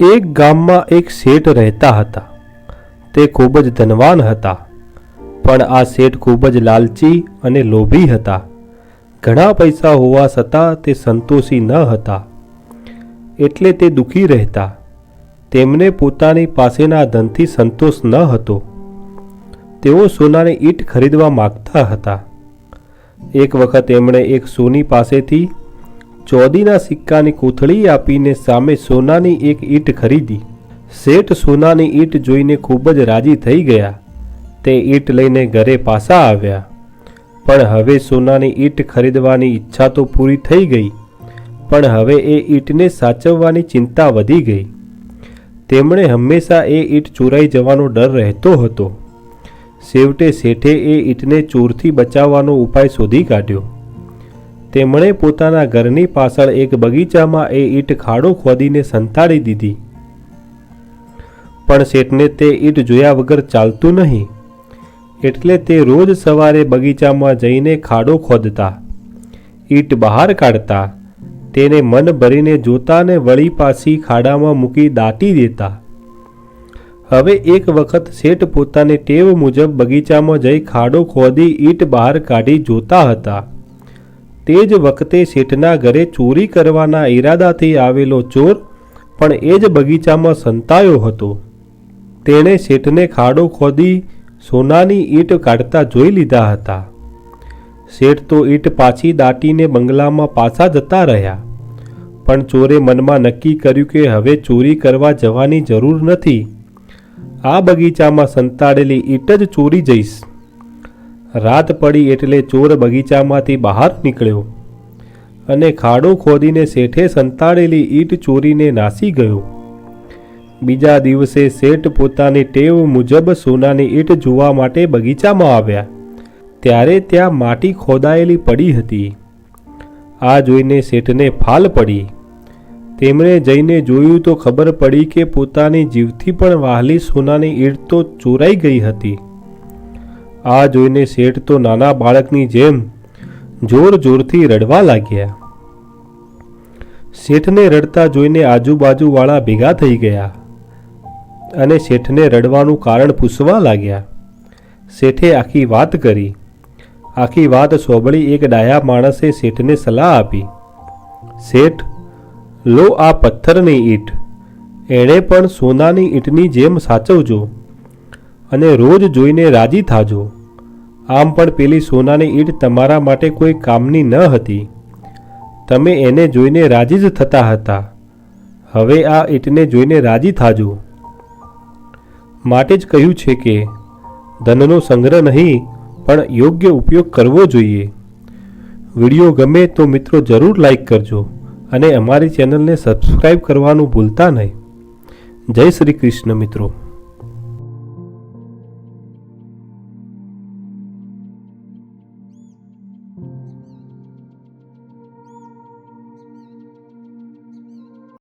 એક ગામમાં એક શેઠ રહેતા હતા. તે ખૂબ જ ધનવાન હતા. પણ આ શેઠ ખૂબ જ લાલચી અને લોભી હતા. ઘણા પૈસા હોવા છતાં તે સંતોષી ન હતા. એટલે તે દુઃખી રહેતા. તેમને પોતાની પાસેના ધનથી સંતોષ ન હતો. તેઓ સોનાની ઈંટ ખરીદવા માગતા હતા. એક વખત એમણે એક સોની પાસેથી ચોદીના સિક્કાની કોથળી આપીને સામે સોનાની એક ઈંટ ખરીદી. શેઠ સોનાની ઈંટ જોઈને ખૂબ જ રાજી થઈ ગયા. તે ઈંટ લઈને ઘરે પાછા આવ્યા. પણ હવે સોનાની ઈંટ ખરીદવાની ઈચ્છા તો પૂરી થઈ ગઈ. પણ હવે એ ઈંટને સાચવવાની ચિંતા વધી ગઈ. તેમણે હંમેશા એ ઈંટ ચોરાઈ જવાનો ડર રહેતો હતો. છેવટે શેઠે એ ઈંટને ચોરથી બચાવવાનો ઉપાય શોધી કાઢ્યો. તેમણે પોતાના ઘરની પાછળ એક બગીચામાં એ ઈંટ ખાડો ખોદીને સંતાડી દીધી. પણ શેઠને તે ઈંટ જોયા વગર ચાલતું નહીં. એટલે તે રોજ સવારે બગીચામાં જઈને ખાડો ખોદતા, ઈંટ બહાર કાઢતા, તેને મન ભરીને જોતા ને વળી પાછી ખાડામાં મૂકી દાટી દેતા. હવે એક વખત શેઠ પોતાની ટેવ મુજબ બગીચામાં જઈ ખાડો ખોદી ઈંટ બહાર કાઢી જોતા હતા. તે જ વખતે શેઠના ઘરે ચોરી કરવાના ઈરાદાથી આવેલો ચોર પણ એ જ બગીચામાં સંતાયો હતો. તેણે શેઠને ખાડો ખોદી સોનાની ઈંટ કાઢતા જોઈ લીધા હતા. શેઠ તો ઈંટ પાછી દાટીને બંગલામાં પાછા જતા રહ્યા. પણ ચોરે મનમાં નક્કી કર્યું કે હવે ચોરી કરવા જવાની જરૂર નથી. આ બગીચામાં સંતાડેલી ઈંટ જ ચોરી જઈશ. રાત પડી એટલે ચોર બગીચામાંથી બહાર નીકળ્યો અને ખાડો ખોદીને શેઠે સંતાડેલી ઈંટ ચોરીને નાસી ગયો. બીજા દિવસે શેઠ પોતાની ટેવ મુજબ સોનાની ઈંટ જોવા માટે બગીચામાં આવ્યા. ત્યારે ત્યાં માટી ખોદાયેલી પડી હતી. આ જોઈને શેઠને ફાલ પડી. તેમણે જઈને જોયું તો ખબર પડી કે પોતાની જીવથી પણ વહાલી સોનાની ઈંટ તો ચોરાઈ ગઈ હતી. આ જોઈને શેઠ તો નાના બાળકની જેમ જોર જોરથી રડવા લાગ્યા. શેઠને રડતા જોઈને આજુબાજુવાળા ભેગા થઈ ગયા અને શેઠને રડવાનું કારણ પૂછવા લાગ્યા. શેઠે આખી વાત કરી. આખી વાત સોંભળી એક ડાયા માણસે શેઠને સલાહ આપી. શેઠ, લો આ પથ્થરની ઈંટ. એણે પણ સોનાની ઈંટની જેમ સાચવજો. અને રોજ જોઈને રાજી થાજો. આમ પણ પેલી સોનાની ઈંટ તમારા માટે કોઈ કામની ન હતી. તમે એને જોઈને રાજી જ થતા હતા. હવે આ ઈંટને જોઈને રાજી થાજો. માટે જ કહ્યું છે કે, ધનનો સંગ્રહ નહીં, પણ યોગ્ય ઉપયોગ કરવો જોઈએ. વીડિયો ગમે તો મિત્રો જરૂર લાઈક કરજો અને અમારી ચેનલને સબસ્ક્રાઈબ કરવાનું ભૂલતા નહીં. જય શ્રી કૃષ્ણ મિત્રો.